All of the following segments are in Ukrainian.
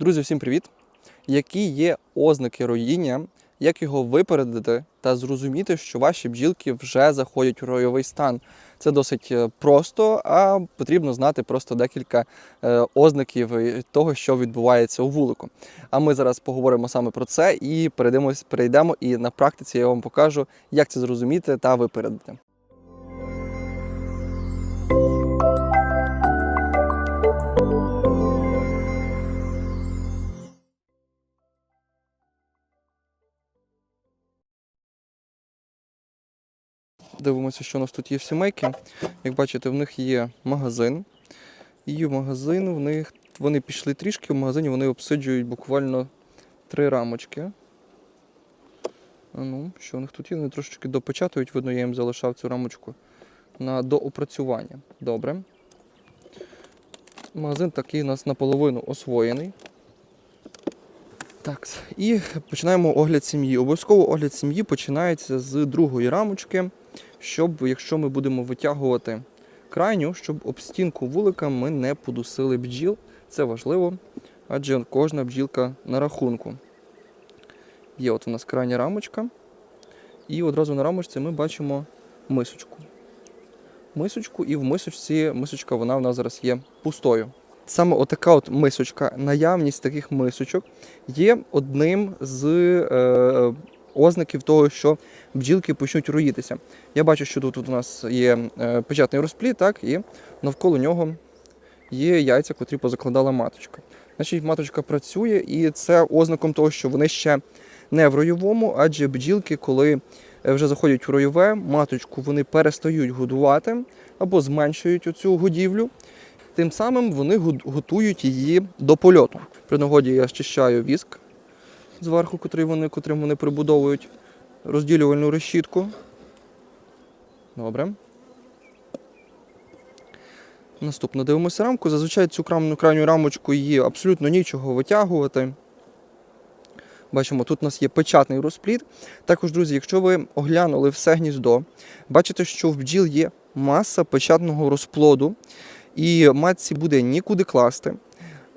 Друзі, всім привіт! Які є ознаки роїння, як його випередити та зрозуміти, що ваші бджілки вже заходять у ройовий стан? Це досить е, просто, а потрібно знати просто декілька е, ознаків е, того, що відбувається у вулику. А ми зараз поговоримо саме про це і перейдемо, перейдемо і на практиці я вам покажу, як це зрозуміти та випередити. Дивимося, що у нас тут є в сімейки. Як бачите, в них є магазин. І в магазин в них вони пішли трішки, в магазині вони обсиджують буквально три рамочки. Ну, що у них тут є? Вони трошечки допечатують, видно, я їм залишав цю рамочку на доопрацювання. Добре. Магазин такий у нас наполовину освоєний. Так, і починаємо огляд сім'ї. Обов'язково огляд сім'ї починається з другої рамочки, щоб, якщо ми будемо витягувати крайню, щоб об стінку вулика ми не подусили бджіл. Це важливо, адже кожна бджілка на рахунку. Є от у нас крайня рамочка. І одразу на рамочці ми бачимо мисочку. Мисочку, і в мисочці мисочка вона в нас зараз є пустою. Саме отака от мисочка, наявність таких мисочок є одним з е, ознаків того, що бджілки почнуть роїтися. Я бачу, що тут, тут у нас є е, печатний розплід, так, і навколо нього є яйця, котрі позакладала маточка. Значить, маточка працює, і це ознаком того, що вони ще не в ройовому, адже бджілки, коли е, вже заходять в ройове, маточку вони перестають годувати або зменшують оцю годівлю. Тим самим вони готують її до польоту. При нагоді я щищаю віск зверху, котрий вони, котрим вони прибудовують розділювальну решітку. Добре. Наступно дивимося рамку. Зазвичай цю крамну крайню рамочку її абсолютно нічого витягувати. Бачимо, тут у нас є печатний розплід. Також, друзі, якщо ви оглянули все гніздо, бачите, що в бджіл є маса печатного розплоду, і матці буде нікуди класти.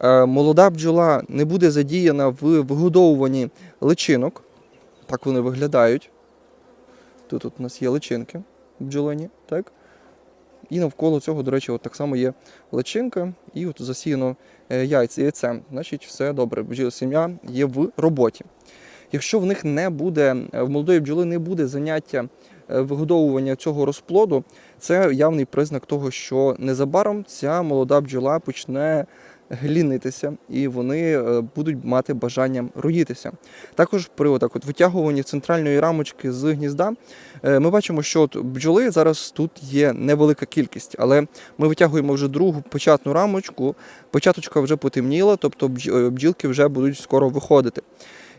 Е, Молода бджола не буде задіяна в вигодовуванні личинок. Так вони виглядають. Тут, у нас є личинки бджолині, так? І навколо цього, до речі, от так само є личинка, і от засіяно е, яйця, яйцем. Значить, все добре, бджіл сім'я є в роботі. Якщо в них не буде, е, в молодої бджоли не буде заняття е, вигодовування цього розплоду, це явний признак того, що незабаром ця молода бджола почне глінитися і вони е, будуть мати бажання роїтися. Також при отак от витягуванні центральної рамочки з гнізда е, ми бачимо, що от бджоли зараз тут є невелика кількість, але ми витягуємо вже другу початну рамочку. Початочка вже потемніла, тобто е, бджілки вже будуть скоро виходити.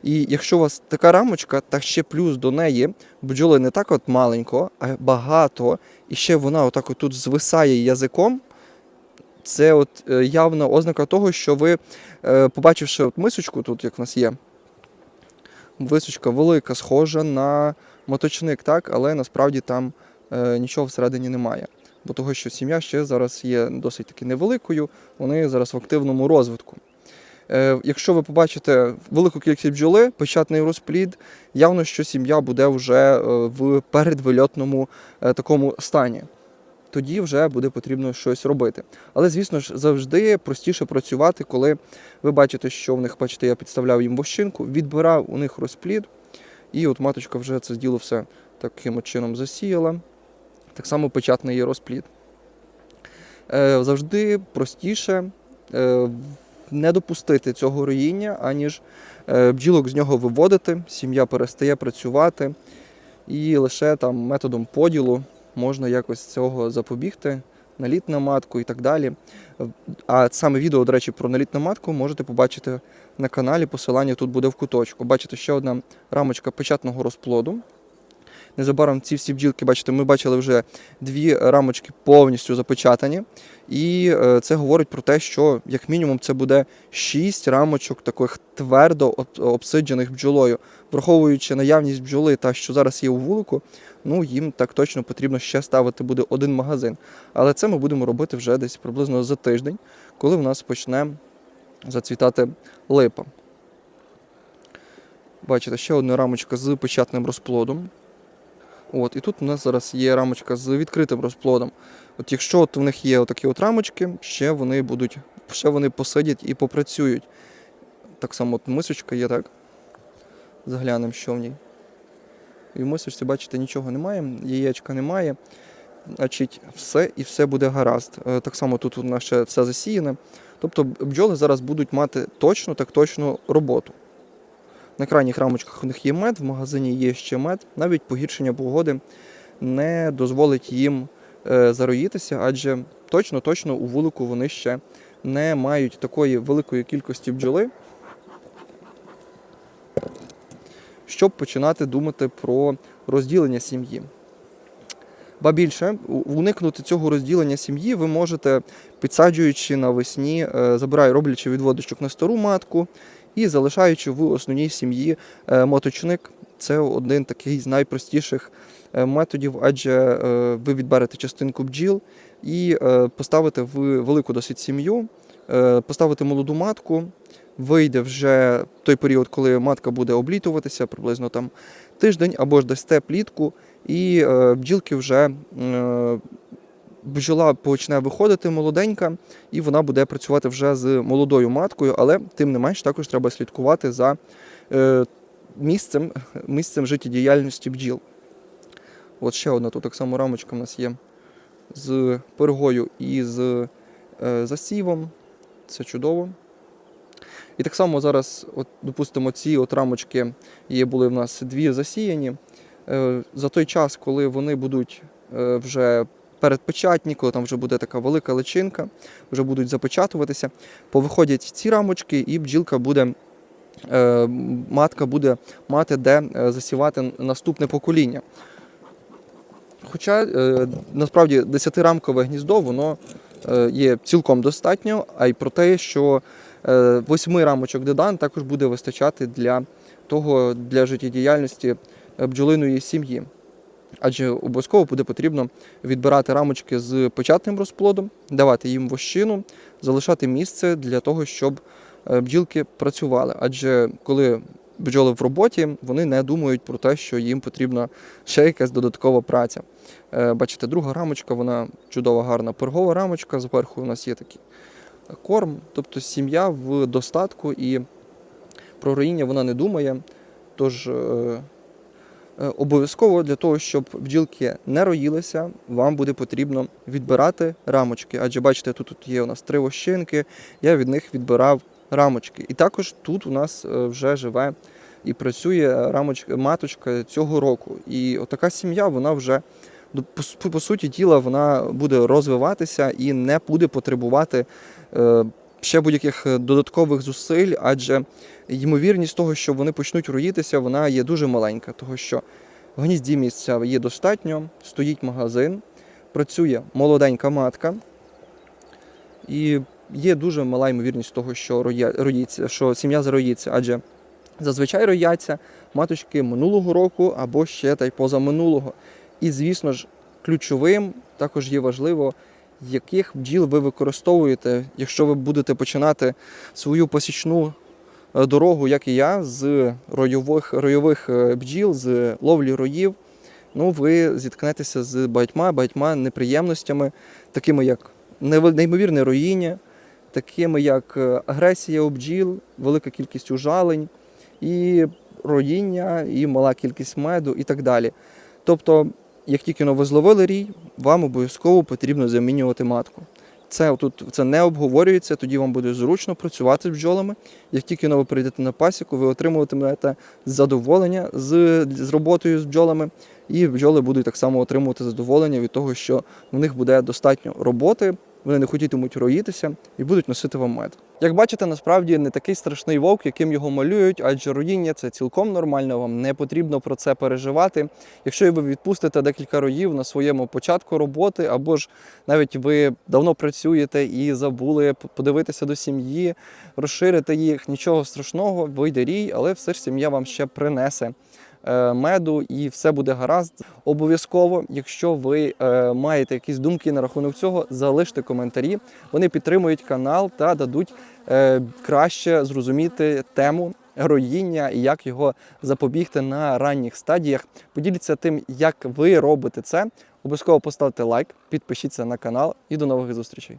І якщо у вас така рамочка, та ще плюс до неї бджоли не так от маленько, а багато, і ще вона отак от тут звисає язиком. Це от е, явна ознака того, що ви, е, побачивши от мисочку, тут як в нас є, мисочка велика, схожа на моточник, так, але насправді там е, нічого всередині немає. Бо того, що сім'я ще зараз є досить таки невеликою, вони зараз в активному розвитку. Якщо ви побачите велику кількість бджоли, печатний розплід, явно, що сім'я буде вже в передвильотному такому стані. Тоді вже буде потрібно щось робити. Але, звісно ж, завжди простіше працювати, коли ви бачите, що в них, бачите, я підставляв їм вощинку, відбирав у них розплід, і от маточка вже це діло все таким чином засіяла. Так само печатний є розплід. Е, Завжди простіше е, не допустити цього роїння, аніж е, бджілок з нього виводити, сім'я перестає працювати, і лише там методом поділу можна якось цього запобігти, наліт на матку і так далі. А саме відео, до речі, про наліт на матку можете побачити на каналі. Посилання тут буде в куточку. Бачите, ще одна рамочка печатного розплоду. Незабаром ці всі бджілки, бачите, ми бачили вже дві рамочки повністю запечатані. І е, це говорить про те, що як мінімум це буде 6 рамочок таких твердо обсиджених бджолою. Враховуючи наявність бджоли та що зараз є у вулику, ну їм так точно потрібно ще ставити буде один магазин. Але це ми будемо робити вже десь приблизно за тиждень, коли в нас почне зацвітати липа. Бачите, ще одна рамочка з печатним розплодом. От, і тут у нас зараз є рамочка з відкритим розплодом. От якщо от у них є отакі от рамочки, ще вони будуть, ще вони посидять і попрацюють. Так само от мисочка є, так? Заглянемо, що в ній. І в мисочці, бачите, нічого немає, яєчка немає. Значить, все і все буде гаразд. Е, Так само тут у нас ще все засіяне. Тобто бджоли зараз будуть мати точну, так точну роботу. На крайніх рамочках у них є мед, в магазині є ще мед. Навіть погіршення погоди не дозволить їм е, зароїтися, адже точно-точно у вулику вони ще не мають такої великої кількості бджоли, щоб починати думати про розділення сім'ї. Ба більше, уникнути цього розділення сім'ї ви можете, підсаджуючи навесні, е, забираю, роблячи відводочок на стару матку і залишаючи в основній сім'ї е, моточник. Це один такий з найпростіших е, методів, адже е, ви відберете частинку бджіл і поставите в велику досить сім'ю, поставите молоду матку. Вийде вже той період, коли матка буде облітуватися, приблизно там тиждень, або ж дасте плітку, і бджілки вже бджола почне виходити молоденька, і вона буде працювати вже з молодою маткою, але тим не менш також треба слідкувати за е, місцем, місцем життєдіяльності бджіл. От ще одна тут так само рамочка у нас є з пергою і з е, засівом. Це чудово. І так само зараз, от, допустимо, ці от рамочки є, були в нас дві засіяні. Е, За той час, коли вони будуть вже передпечатні, коли там вже буде така велика личинка, вже будуть запечатуватися, повиходять ці рамочки, і бджілка буде, е, матка буде мати де е, засівати наступне покоління. Хоча е, насправді 10-рамкове гніздо воно є цілком достатньо, а й про те, що восьми рамочок дедан також буде вистачати для того для життєдіяльності бджолиної сім'ї. Адже обов'язково буде потрібно відбирати рамочки з початним розплодом, давати їм вощину, залишати місце для того, щоб е, бджілки працювали. Адже коли бджоли в роботі, вони не думають про те, що їм потрібна ще якась додаткова праця. Е, Бачите, друга рамочка, вона чудова, гарна пергова рамочка. Зверху у нас є такий корм, тобто сім'я в достатку і про роїння вона не думає. Тож е, обов'язково для того, щоб бджілки не роїлися, вам буде потрібно відбирати рамочки. Адже бачите, тут, тут є у нас три вощинки, я від них відбирав рамочки. І також тут у нас е, вже живе і працює рамочка, маточка цього року. І отака сім'я, вона вже ну, по, суті діла, вона буде розвиватися і не буде потребувати е, ще будь-яких е, додаткових зусиль, адже ймовірність того, що вони почнуть роїтися, вона є дуже маленька, того що в гнізді місця є достатньо, стоїть магазин, працює молоденька матка, і є дуже мала ймовірність того, що роїться, що сім'я зароїться, адже зазвичай рояться маточки минулого року або ще та й позаминулого. І, звісно ж, ключовим також є важливо, яких бджіл ви використовуєте, якщо ви будете починати свою посічну е, дорогу, як і я, з ройових, ройових е, бджіл, з ловлі роїв, ну ви зіткнетеся з багатьма багатьма неприємностями, такими як неймовірне роїння, такими як е, агресія у бджіл, велика кількість ужалень, і роїння, і мала кількість меду, і так далі. Тобто, як тільки ви зловили рій, вам обов'язково потрібно замінювати матку. Це тут це не обговорюється, тоді вам буде зручно працювати з бджолами. Як тільки ви прийдете на пасіку, ви отримуватимете задоволення з, з роботою з бджолами, і бджоли будуть так само отримувати задоволення від того, що в них буде достатньо роботи, вони не хотітимуть роїтися і будуть носити вам мед. Як бачите, насправді не такий страшний вовк, яким його малюють, адже роїння це цілком нормально, вам не потрібно про це переживати. Якщо ви відпустите декілька роїв на своєму початку роботи, або ж навіть ви давно працюєте і забули подивитися до сім'ї, розширити їх, нічого страшного, вийде рій, але все ж сім'я вам ще принесе меду, і все буде гаразд. Обов'язково, якщо ви е, маєте якісь думки на рахунок цього, залиште коментарі. Вони підтримують канал та дадуть е, краще зрозуміти тему роїння і як його запобігти на ранніх стадіях. Поділіться тим, як ви робите це. Обов'язково поставте лайк, підпишіться на канал і до нових зустрічей.